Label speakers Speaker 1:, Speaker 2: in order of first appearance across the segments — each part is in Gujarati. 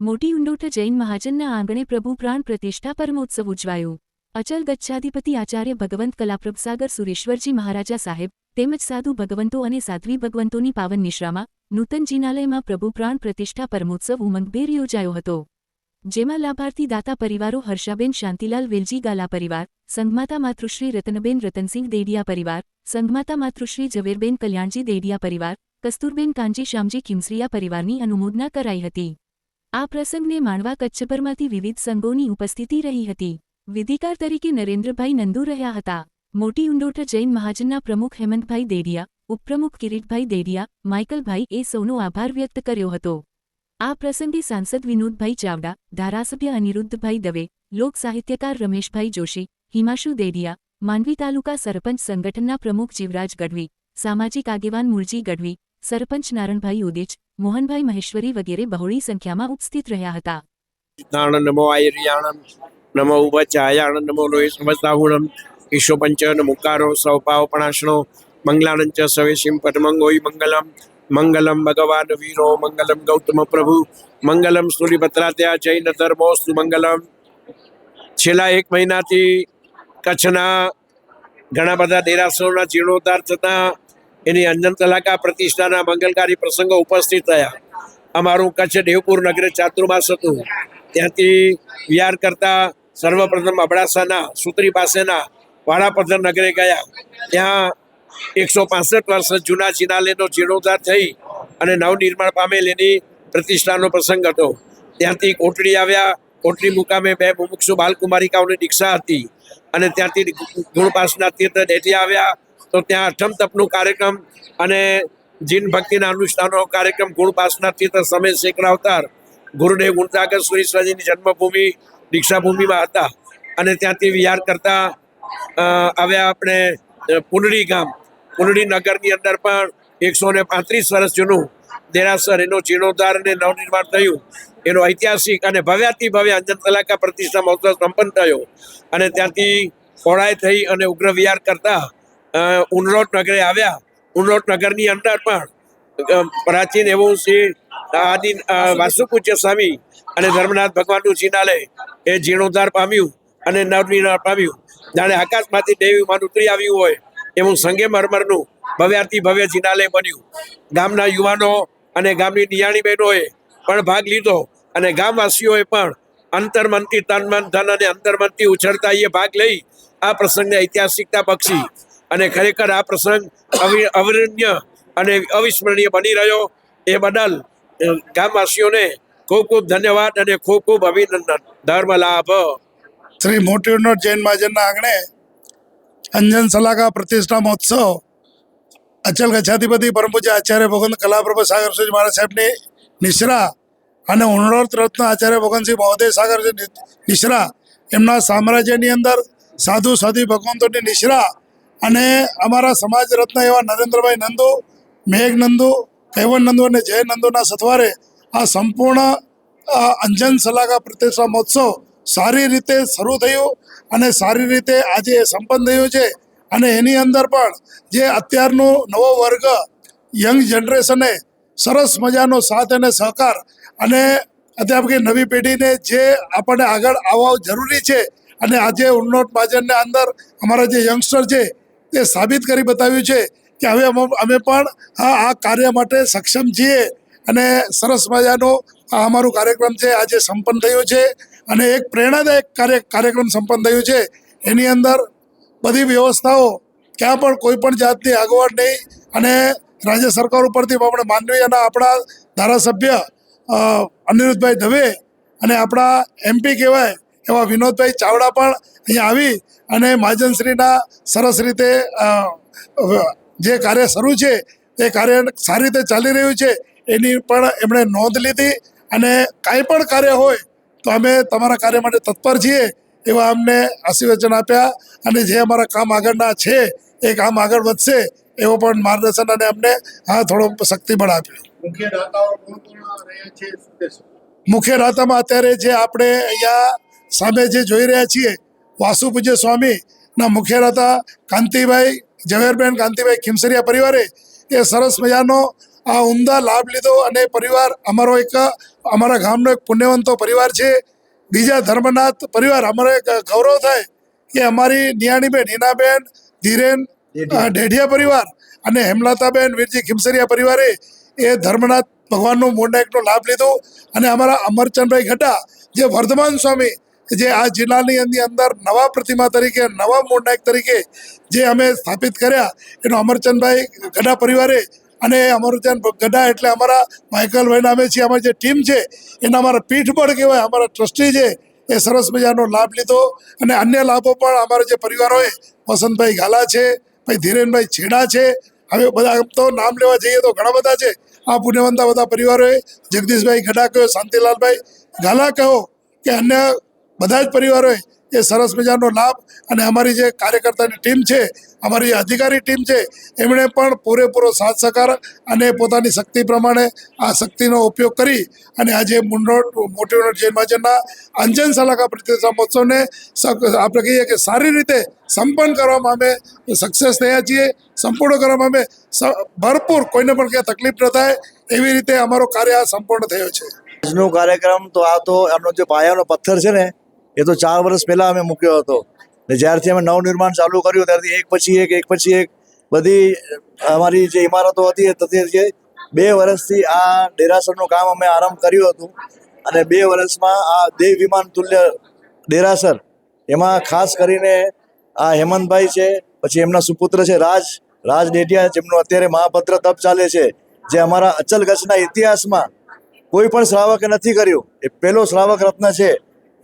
Speaker 1: મોટી ઉંડોઠ જૈન મહાજનના આંગણે પ્રભુ પ્રાણ પ્રતિષ્ઠા પરમોત્સવ ઉજવાયો. અચલ ગચ્છાધિપતિ આચાર્ય ભગવંત કલાપ્રભસાગર સુરેશ્વરજી મહારાજા સાહેબ તેમજ સાધુ ભગવંતો અને સાધ્વી ભગવંતોની પાવન નિશ્રામાં નૂતન જિનાલયમાં પ્રભુ પ્રાણ પ્રતિષ્ઠા પરમોત્સવ ઉમંગભેર યોજાયો હતો. જેમાં લાભાર્થી દાતા પરિવારો હર્ષાબેન શાંતિલાલ વેલજી ગાલા પરિવાર, સંઘમાતા માતૃશ્રી રતનબેન રતનસિંહ દેડિયા પરિવાર, સંઘમાતા માતૃશ્રી ઝવેરબેન કલ્યાણજી દેડિયા પરિવાર, કસ્તુરબેન કાંજી શ્યામજી ખીમસરિયા પરિવારની અનુમોદના કરાઈ હતી. આ પ્રસંગને માણવા કચ્છભરમાંથી વિવિધ સંઘોની ઉપસ્થિતિ રહી હતી. વિધિકાર તરીકે નરેન્દ્રભાઈ નંદુ રહ્યા હતા. મોટી ઉંડોટા જૈન મહાજનના પ્રમુખ હેમંતભાઈ દેડિયા, ઉપપ્રમુખ કિરીટભાઈ દેડિયા, માઇકલભાઈ એ સૌનો આભાર વ્યક્ત કર્યો હતો. આ પ્રસંગે સાંસદ વિનોદભાઈ ચાવડા, ધારાસભ્ય અનિરુદ્ધભાઈ દવે, લોક સાહિત્યકાર રમેશભાઈ જોશી, હિમાશુ દેડિયા, માંડવી તાલુકા સરપંચ સંગઠનના પ્રમુખ જીવરાજ ગઢવી, સામાજિક આગેવાન મૂળજી ગઢવી, સરપંચ નારણભાઈ ઉદેજ મોહનભાઈ મહેશ્વરી વગેરે બહોળી સંખ્યામાં ઉપસ્થિત રહ્યા હતા.
Speaker 2: નાણ નમો આયર્યાણમ, નમો ઉપચાયાણ નમો લોહી સમસ્તાહુણમ ઈશો પંચન મુકારો, સૌપાવપણાશણો, મંગલાનંચ, સવેશિમ પદમંગોઈ મંગલમ મંગલમ ભગવાન, વીરો, મંગલમ ગૌતમ પ્રભુ, મંગલમ સૂર્યભદ્રાત્યા જૈન ધર્મોસ્તુ, મંગલમ. છેલ્લા એક મહિનાથી કચ્છના ઘણા બધા દેરાસરોના જીર્ણોદ્ધાર થતાં એની અંજન તલાકા પ્રતિષ્ઠાના મંગલકારી પ્રસંગો ઉપસ્થિત થયા. અમારું કચ્છ દેવપુર નગરે ચાતુર્માસ હતું. ત્યાંથી વિહાર કરતા સર્વપ્રથમ અબડાસાના, સુત્રી પાસેના વાડાપથર નગરે ગયા. ત્યાં એકસો પાસઠ વર્ષ જૂના જિનાલયનો જીર્ણોદ્ધાર થઈ અને નવનિર્માણ પામેલ એની પ્રતિષ્ઠાનો પ્રસંગ હતો. ત્યાંથી કોટડી આવ્યા. કોટડી મુકામે બે મુમુક્ષુ બાલકુમારિકાઓની દીક્ષા હતી. અને ત્યાંથી ગુણપાસના તીર્થ ડેઠી આવ્યા. તો ત્યાં અઠમ તપનું કાર્યક્રમ અને જીન ભક્તિના અનુષ્ઠાનો કાર્યક્રમ ગુણપાસના તીર્થ સમય શેખરા અવતાર ગુરુદેવ ગુણસાગર સુરેશ્વરજીની જન્મભૂમિ દીક્ષાભૂમિમાં હતા. અને ત્યાંથી વિહાર કરતા આવ્યા આપણે પુનડી ગામ. પુનડી નગરની અંદર પણ એકસો ને પાંત્રીસ વર્ષ જૂનું દેરાસર, એનો જીર્ણોદ્ધાર અને નવનિર્માણ થયું. એનો ઐતિહાસિક અને ભવ્યાતિ ભવ્ય અંજન તલાકા પ્રતિષ્ઠા મહોત્સવ સંપન્ન થયો. અને ત્યાંથી પહોળાઈ થઈ અને ઉગ્ર વિહાર કરતા ઉનરોટ નગરે આવ્યા. ઉનરોટ નગરની અંદર પણ પ્રાચીન એવું શ્રી આદિ વાસુપૂજ્ય સ્વામી અને ધર્મનાથ ભગવાનનું જિનાલય એ જીર્ણોદ્ધાર પામ્યું અને નવનિર્માણ પામ્યું. જાણે આકાશમાંથી દેવી ઉતરી આવ્યું હોય એવું સંગે મરમરનું ભવ્યાથી ભવ્ય જિનાલય બન્યું. ગામના યુવાનો અને ગામની નિયાણી બહેનોએ પણ ભાગ લીધો અને ગામવાસીઓએ પણ અંતર્મનથી તન મન ધન અને અંતર્મનથી ઉછળતા એ ભાગ લઈ આ પ્રસંગને ઐતિહાસિકતા બક્ષી. અને ખરેખર આ પ્રસંગ અવિ- અવિરન્ય અને અવિસ્મરણીય બની રહ્યો. એ બદલ ગામવાસીઓને ખૂબ ખૂબ ધન્યવાદ અને ખૂબ ખૂબ અભિનંદન. ધર્મ લાભ.
Speaker 3: શ્રી મોટી જૈન મહાજનના આંગણે અંજન સલાકા પ્રતિષ્ઠા મહોત્સવ. અચલ ગચ્છાધિપતિ પરમ પૂજ્ય આચાર્ય ભગવંત કલાપ્રભ સાગર સુજ મહારાજ સાહેબની નિશ્રા અને ઉણરોત રત્ન આચાર્ય ભગવંતસિંહ મહોદય સાગર નિશ્રા એમના સામ્રાજ્યની અંદર સાધુ સાધુ ભગવંતોની નિશ્રા અને અમારા સમાજ રત્ન એવા નરેન્દ્રભાઈ નંદુ, મેઘ નંદુ, કૈવન નંદુ અને જય નંદુના સથવારે આ સંપૂર્ણ અંજન સલાગા પ્રતિષ્ઠા મહોત્સવ સારી રીતે શરૂ થયું અને સારી રીતે આજે સંપન્ન થયું છે. અને એની અંદર પણ જે અત્યારનો નવો વર્ગ, યંગ જનરેશને સરસ મજાનો સાથ અને સહકાર અને અધ્યાપકી નવી પેઢીને જે આપણને આગળ આવવા જરૂરી છે. અને આજે ઉન્નોટ માજનને અંદર અમારા જે યંગસ્ટર છે તે સાબિત કરી બતાવ્યું છે કે હવે અમે પણ આ કાર્ય માટે સક્ષમ છીએ અને સરસ મજાનો આ અમારું કાર્યક્રમ છે, આજે સંપન્ન થયો છે અને એક પ્રેરણાદાયક કાર્ય કાર્યક્રમ સંપન્ન થયું છે. એની અંદર બધી વ્યવસ્થાઓ ક્યાં પણ કોઈ પણ જાતની આગવડ નહીં અને રાજ્ય સરકાર ઉપરથી આપણે માનવીયના આપણા ધારાસભ્ય અનિરુદ્ધભાઈ દવે અને આપણા એમપી કહેવાય એવા વિનોદભાઈ ચાવડા પણ અહીંયા આવી અને મહાજનશ્રીના સરસ રીતે જે કાર્ય શરૂ છે તે કાર્ય સારી રીતે ચાલી રહ્યું છે એની પણ એમણે નોંધ લીધી અને કાંઈ પણ કાર્ય હોય તો અમે તમારા કાર્ય માટે તત્પર છીએ એવા અમને આશીર્વચન આપ્યા અને જે અમારા કામ આગળના છે એ કામ આગળ વધશે એવો પણ માર્ગદર્શન અને અમને હા થોડો શક્તિબળ આપ્યું.
Speaker 4: મુખ્ય
Speaker 3: રાતામાં અત્યારે જે આપણે અહીંયા સામે જે જોઈ રહ્યા છીએ વાસુ પૂજ્ય સ્વામીના મુખ્ય હતા. કાંતિભાઈ ઝવેરબેન કાંતિભાઈ ખીમસરિયા પરિવારે એ સરસ મજાનો આ ઉમદા લાભ લીધો અને પરિવાર અમારો એક અમારા ગામનો એક પુણ્યવંતો પરિવાર છે. બીજા ધર્મનાથ પરિવાર અમારો એક ગૌરવ થાય કે અમારી નિયાણીબેન હિનાબેન ધીરેન ઢેઢિયા પરિવાર અને હેમલતાબેન વીરજી ખીમસરિયા પરિવારે એ ધર્મનાથ ભગવાનનું એકનો લાભ લીધો. અને અમારા અમરચંદભાઈ ઘટા જે વર્ધમાન સ્વામી જે આ જિલ્લાની એની અંદર નવા પ્રતિમા તરીકે, નવા મૂળનાયક તરીકે જે અમે સ્થાપિત કર્યા, એનો અમરચંદભાઈ ગઢા પરિવારે અને અમરચંદ ગઢા એટલે અમારા માઇકલભાઈ નામે છે, અમારી જે ટીમ છે, એના અમારા પીઠબળ કહેવાય, અમારા ટ્રસ્ટી છે, એ સરસ મજાનો લાભ લીધો. અને અન્ય લાભો પણ અમારા જે પરિવારોએ, વસંતભાઈ ગાલા છે, ભાઈ ધીરેનભાઈ છેડા છે, હવે બધા તો નામ લેવા જઈએ તો ઘણા બધા છે. આ પુણ્યવંતા બધા પરિવારોએ, જગદીશભાઈ ગઢા કહો, શાંતિલાલભાઈ ગાલા કહો કે અન્ય બધા જ પરિવારોએ એ સરસ મજાનો લાભ અને અમારી જે કાર્યકર્તાની ટીમ છે, અમારી જે અધિકારી ટીમ છે, એમણે પણ પૂરેપૂરો સાથ સહકાર અને પોતાની શક્તિ પ્રમાણે આ શક્તિનો ઉપયોગ કરી અને આજે મુંડોટ મોટી ઉંડોટ જૈન મહાજનના અંજન સલાકા પ્રતિષ્ઠા મહોત્સવને આપણે કહીએ કે સારી રીતે સંપન્ન કરવામાં અમે સક્સેસ થયા છીએ, સંપૂર્ણ કરવામાં અમે ભરપૂર કોઈને પણ ક્યાં તકલીફ ન થાય, એવી રીતે અમારો કાર્ય સંપૂર્ણ થયો છે.
Speaker 5: આજનો કાર્યક્રમ તો આ તો એમનો જે પાયાનો પથ્થર છે ને એ તો ચાર વર્ષ પહેલાં અમે મૂક્યો હતો. ને જ્યારથી અમે નવનિર્માણ ચાલુ કર્યું, ત્યારથી એક પછી એક એક પછી એક બધી અમારી જે ઇમારતો હતી એ છે બે વર્ષથી આ ડેરાસરનું કામ અમે આરંભ કર્યું હતું. અને બે વર્ષમાં આ દેવ વિમાન તુલ્ય ડેરાસર, એમાં ખાસ કરીને આ હેમંતભાઈ છે, પછી એમના સુપુત્ર છે રાજ રાજ ડેટિયા, જેમનું અત્યારે મહાભદ્ર તપ ચાલે છે, જે અમારા અચલ કચ્છના ઇતિહાસમાં કોઈ પણ શ્રાવકે નથી કર્યું. એ પહેલો શ્રાવક રત્ન છે.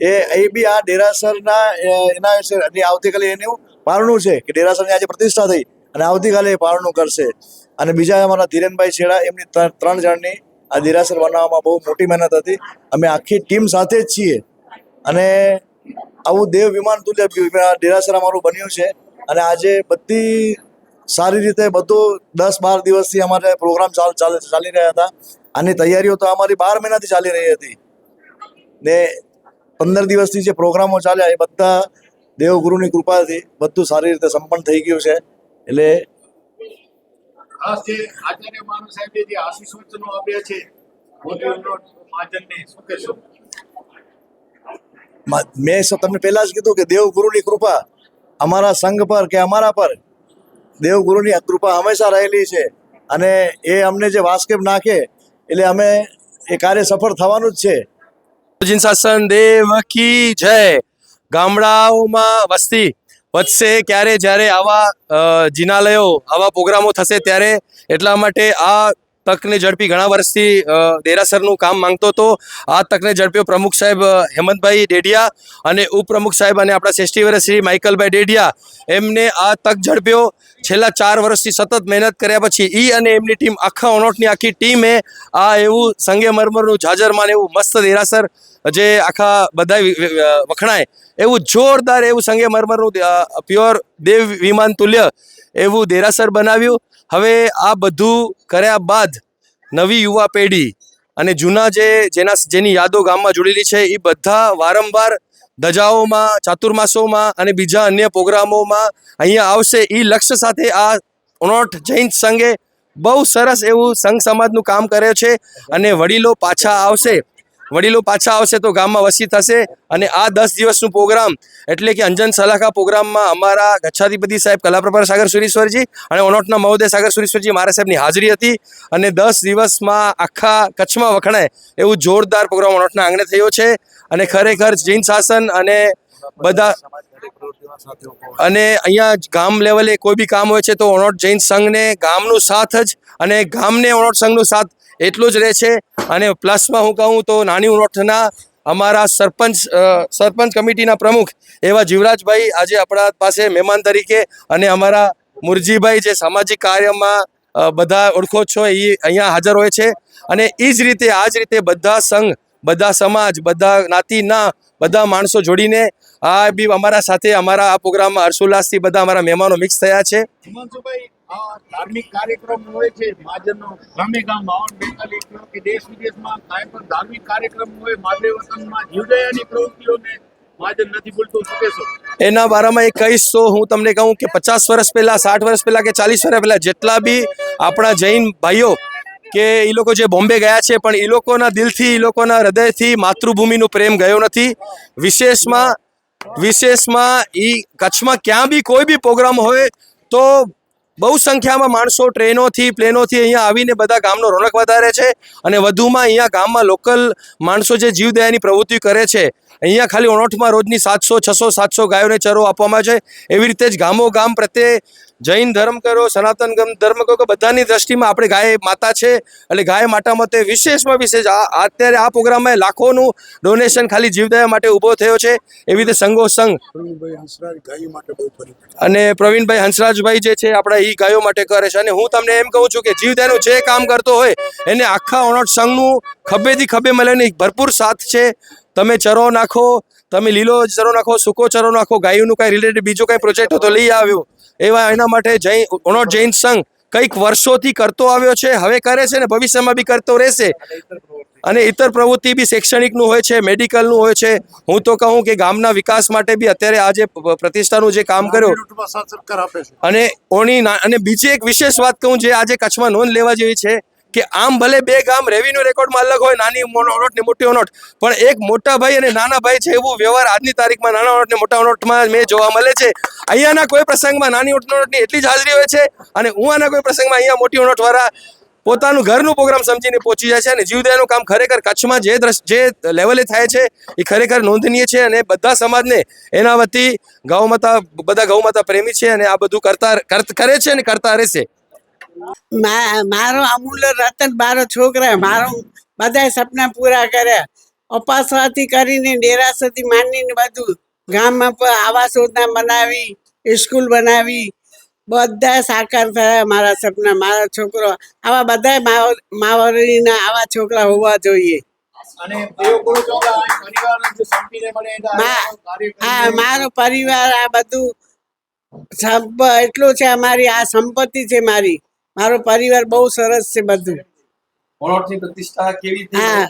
Speaker 5: એ એ બી આ ડેરાસરના એના વિશે આવતીકાલે એનું પારણું છે કે ડેરાસરની આજે પ્રતિષ્ઠા થઈ અને આવતીકાલે એ પારણું કરશે. અને બીજા અમારા ધીરેનભાઈ છેડા, એમની ત્રણ જણની આ દેરાસર બનાવવામાં બહુ મોટી મહેનત હતી. અમે આખી ટીમ સાથે જ છીએ. અને આવું દેવ વિમાન વિ- ડેરાસર અમારું બન્યું છે. અને આજે બધી સારી રીતે બધું દસ બાર દિવસથી અમારે પ્રોગ્રામ ચાલી રહ્યા હતા. આની તૈયારીઓ તો અમારી બાર મહિનાથી ચાલી રહી હતી. ને પંદર દિવસથી જે પ્રોગ્રામો ચાલ્યા એ બધા દેવગુરુની કૃપાથી બધું સારી રીતે સંપન્ન થઈ ગયું છે. એટલે મેં તમને પહેલા જ કીધું કે દેવગુરુની કૃપા અમારા સંઘ પર કે અમારા પર દેવગુરુની કૃપા હંમેશા રહેલી છે. અને એ અમને જે વાસ્કેપ નાખે એટલે અમે એ કાર્ય સફળ થવાનું જ છે.
Speaker 6: જીન શાસન દેવ કી જય? ગામડાઓમાં વસ્તી વધશે ક્યારે? જ્યારે આવા જિનાલયો, આવા પ્રોગ્રામો થશે ત્યારે એટલા માટે આ તકને ઝડપી ઘણા વર્ષથી દેરાસરનું કામ માંગતો હતો. આ તકને ઝડપ્યો પ્રમુખ સાહેબ હેમંતભાઈ ડેડિયા અને ઉપપ્રમુખ સાહેબ અને આપણા શ્રેષ્ઠીવર શ્રી માઇકલભાઈ ડેડિયા. એમને આ તક ઝડપ્યો. છેલ્લા ચાર વર્ષથી સતત મહેનત કર્યા પછી ઈ અને એમની ટીમ આખા ઓનોટની આખી ટીમે આ એવું સંગે મરમરનું જાજરમાન એવું મસ્ત દેરાસર, જે આખા બધા વખણાય. એવું જોરદાર એવું સંગે મરમરનું પ્યોર દેવ વિમાન તુલ્ય એવું દેરાસર બનાવ્યું. હવે આ બધું કર્યા બાદ નવી યુવા પેઢી અને જૂના જે જેના જેની યાદો ગામમાં જોડેલી છે એ બધા વારંવાર ધજાઓમાં, ચાતુર્માસોમાં અને બીજા અન્ય પ્રોગ્રામોમાં અહીંયા આવશે. એ લક્ષ્ય સાથે આ ઉણોઠ જૈન સંઘે બહુ સરસ એવું સંઘ સમાજનું કામ કરે છે અને વડીલો પાછા આવશે. વડીલો પાછા આવશે તો ગામમાં વસી થશે અને આ દસ દિવસનું પ્રોગ્રામ એટલે કે અંજન સલાહકા પ્રોગ્રામમાં અમારા ગચ્છાધિપતિ સાહેબ કલાપ્રભાર સાગર સુરેશ્વરજી અને ઓનોટના મહોદય સાગર સુરેશ્વરજી મારા સાહેબની હાજરી હતી અને દસ દિવસમાં આખા કચ્છમાં વખણાય એવું જોરદાર પ્રોગ્રામ ઓનોટના આંગણે થયો છે અને ખરેખર જૈન શાસન અને બધા અને અહીંયા ગામ લેવલે કોઈ બી કામ હોય છે તો ઓનોટ જૈન સંઘને ગામનું સાથ જ અને ગામને ઓનોટ સંઘનું સાથ એટલું જ રહે છે. અને પ્લસમાં હું કહું તો નાની ઉનોટના અમારા સરપંચ સરપંચ કમિટીના પ્રમુખ એવા જીવરાજભાઈ આજે આપણા પાસે મહેમાન તરીકે અને અમારા મુરજીભાઈ જે સામાજિક કાર્યમાં બધા ઓળખો છો એ અહીંયા હાજર હોય છે. અને એ જ રીતે, આ જ રીતે બધા સંઘ, બધા સમાજ, બધા જ્ઞાતિના બધા માણસો જોડીને આ બી અમારા સાથે અમારા આ પ્રોગ્રામમાં હર્ષોલ્લાસથી બધા અમારા મહેમાનો મિક્સ થયા છે.
Speaker 4: હિમાંશુભાઈ ધાર્મિક કાર્યક્રમ હોય છે, મહાજનનો ગામે ગામ બાવન બેતાલીસ કિલો કે દેશ વિદેશમાં કાંઈ પણ ધાર્મિક કાર્યક્રમ હોય માદરે વતનમાં જીવદયાની પ્રવૃત્તિઓને મહાજન
Speaker 6: એના બારામાં એ કહીશ તો હું તમને કહું કે પચાસ વર્ષ પહેલાં, સાઠ વર્ષ પહેલાં કે ચાલીસ વર્ષ પહેલાં જેટલા બી આપણા જૈન ભાઈઓ કે એ લોકો જે બોમ્બે ગયા છે, પણ એ લોકોના દિલથી, એ લોકોના હૃદયથી માતૃભૂમિનું પ્રેમ ગયો નથી. વિશેષમાં વિશેષમાં એ કચ્છમાં ક્યાં બી કોઈ બી પ્રોગ્રામ હોય તો બહુ સંખ્યામાં માણસો ટ્રેનોથી, પ્લેનોથી અહીંયા આવીને બધા ગામનો રોનક વધારે છે અને વધુમાં અહીંયા ગામમાં લોકલ માણસો જે જીવદયાની પ્રવૃત્તિ કરે છે અહીંયા ખાલી ઓણોઠમાં રોજની સાતસો છસો સાતસો ગાયોને ચરો આપવામાં છે. એવી રીતે જ ગામો ગામ પ્રત્યે જૈન ધર્મ કરો સનાતન ધર્મ કરો કે બધાની દ્રષ્ટિમાં આપણે ગાય માતા છે. એટલે ગાય માતા મતે વિશેષમાં વિશેષ અત્યારે આ પ્રોગ્રામમાં લાખોનું ડોનેશન ખાલી જીવદયા માટે ઊભો થયો છે. એવી રીતે સંઘો સંઘ અને પ્રવીણભાઈ હંસરાજભાઈ જે છે આપણા એ ગાયો માટે કરે છે. અને હું તમને એમ કહું છું કે જીવદયાનું જે કામ કરતો હોય એને આખા ઓણટ સંઘનું ખભેથી ખભે મળીને ભરપૂર સાથ છે. તમે ચરો નાખો તમે લીલો ચરો નાખો સૂકો ચરો નાખો ગાયોનું કાંઈ રિલેટેડ બીજો કાંઈ પ્રોજેક્ટ હતો તો લઈ આવ્યો. એવા એના માટે જૈન ઉણોટ જૈન સંઘ. કંઈક વર્ષોથી કરતો આવ્યો છે હવે કરે છે ને ભવિષ્યમાં બી કરતો રહેશે. અને ઇતર પ્રવૃત્તિ બી શૈક્ષણિકનું હોય છે મેડિકલનું હોય છે. હું તો કહું કે ગામના વિકાસ માટે બી અત્યારે આ જે પ્રતિષ્ઠાનું જે કામ કર્યું. અને ઓણી અને બીજી એક વિશેષ વાત કહું જે આજે કચ્છમાં નોંધ લેવા જેવી છે કે આમ ભલે બે ગામ રેવન્યુ રેકોર્ડમાં અલગ હોય, નાની ઓનોટ ને મોટી ઓનોટ, પણ એક મોટા ભાઈ અને નાના ભાઈ છે એવું વ્યવહાર આજની તારીખમાં નાના ઓનોટ ને મોટા ઓનોટમાં મેં જોવા મળે છે. અહીંયાના કોઈ પ્રસંગમાં નાની ઓનોટની એટલી જ હાજરી હોય છે અને હું આના કોઈ પ્રસંગમાં અહીંયા મોટી ઓનોટ વાળા પોતાનું ઘરનું પ્રોગ્રામ સમજીને પહોંચી જાય છે અને જીવદયાનું કામ ખરેખર કચ્છમાં જે જે લેવલે થાય છે એ ખરેખર નોંધનીય છે અને બધા સમાજને એના વતી ગૌમાતા બધા ગૌમાતા પ્રેમી છે અને આ બધું કરતા કરે છે અને કરતા રહેશે.
Speaker 7: મારો અમૂલ્ય રતન મારો છોકરા મારો બધા સપના પૂરા કર્યા અપાસવાથી કરીને ડેરાસથી માંડીને બધું ગામમાં આવાસ યોજના બનાવી સ્કૂલ બનાવી બધા સાકાર થયા મારા સપના મારા છોકરો આવા બધા માવરીના આવા છોકરા હોવા જોઈએ. હા મારો પરિવાર આ બધું એટલું છે અમારી આ સંપત્તિ છે મારી. મારો પરિવાર બહુ સરસ છે બધું.
Speaker 6: ઓળખની પ્રતિષ્ઠા કેવી
Speaker 7: હા.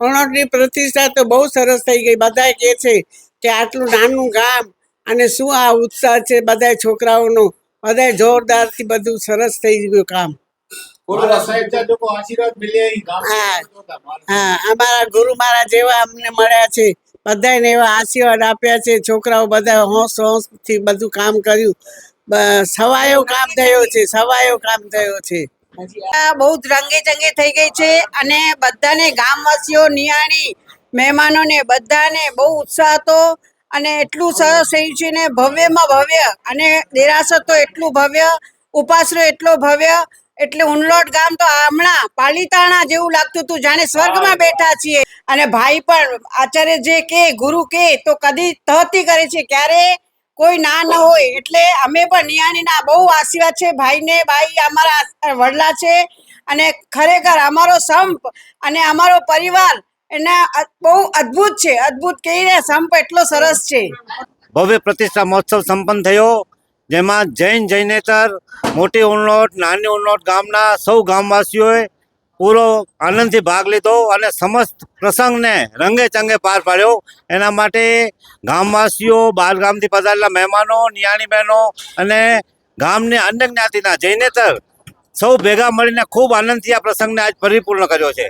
Speaker 7: કણોટની પ્રતિષ્ઠા તો બહુ સરસ થઈ ગઈ. બધા કહે છે કે આટલું નાનું ગામ અને શું આ ઉત્સાહ છે બધા છોકરાઓનો? બધા જોરદારથી બધું સરસ થઈ ગયું કામ. હા. હા અમારા ગુરુ મારા જેવા અમને મળ્યા છે. બધાને એવા આશીર્વાદ આપ્યા છે. છોકરાઓ બધા હોંશ હોંશથી બધું કામ કર્યું. સવાયો કામ થયો છે સવાયો કામ થયો છે.
Speaker 8: આ બહુ જ રંગે ચંગે થઈ ગઈ છે અને બધાને ગામવાસીઓ નિયાણી મહેમાનોને બધાને બહુ ઉત્સાહ હતો અને એટલું સરસ થયું છે ને ભવ્યમાં ભવ્ય અને દેરાસર તો એટલું ભવ્ય ઉપાસરો એટલો ભવ્ય એટલે ઉનલોટ ગામ તો હમણાં પાલીતાણા જેવું લાગતું હતું જાણે સ્વર્ગમાં બેઠા છીએ. અને ભાઈ પણ આચાર્ય જે કે ગુરુ કે તો કદી તહતી કરે છે ક્યારે? કોઈ ના ન હોય એટલે અમે પણ નિયાણીના બહુ આશીર્વાદ છે. ભાઈને ભાઈ અમારા વડલા છે અને ખરેખર અમારો સંપ અને અમારો પરિવાર એના બહુ અદ્ભુત છે. અદ્ભુત કહીને સંપ એટલો સરસ છે.
Speaker 9: ભવ્ય પ્રતિષ્ઠા મહોત્સવ સંપન્ન થયો. જેમાં જૈન જૈનેતર, મોટી ઉનલોટ નાની ઉનલોટ ગામના સૌ ગામવાસીઓએ પૂરો આનંદથી ભાગ લીધો અને સમસ્ત પ્રસંગને રંગે ચંગે પાર પાડ્યો. એના માટે ગામવાસીઓ બહાર ગામથી પધારેલા મહેમાનો, નિયાણી બહેનો અને ગામની અન્ય જ્ઞાતિના જૈનેતર સૌ ભેગા મળીને ખૂબ આનંદથી આ પ્રસંગને આજ પરિપૂર્ણ કર્યો છે.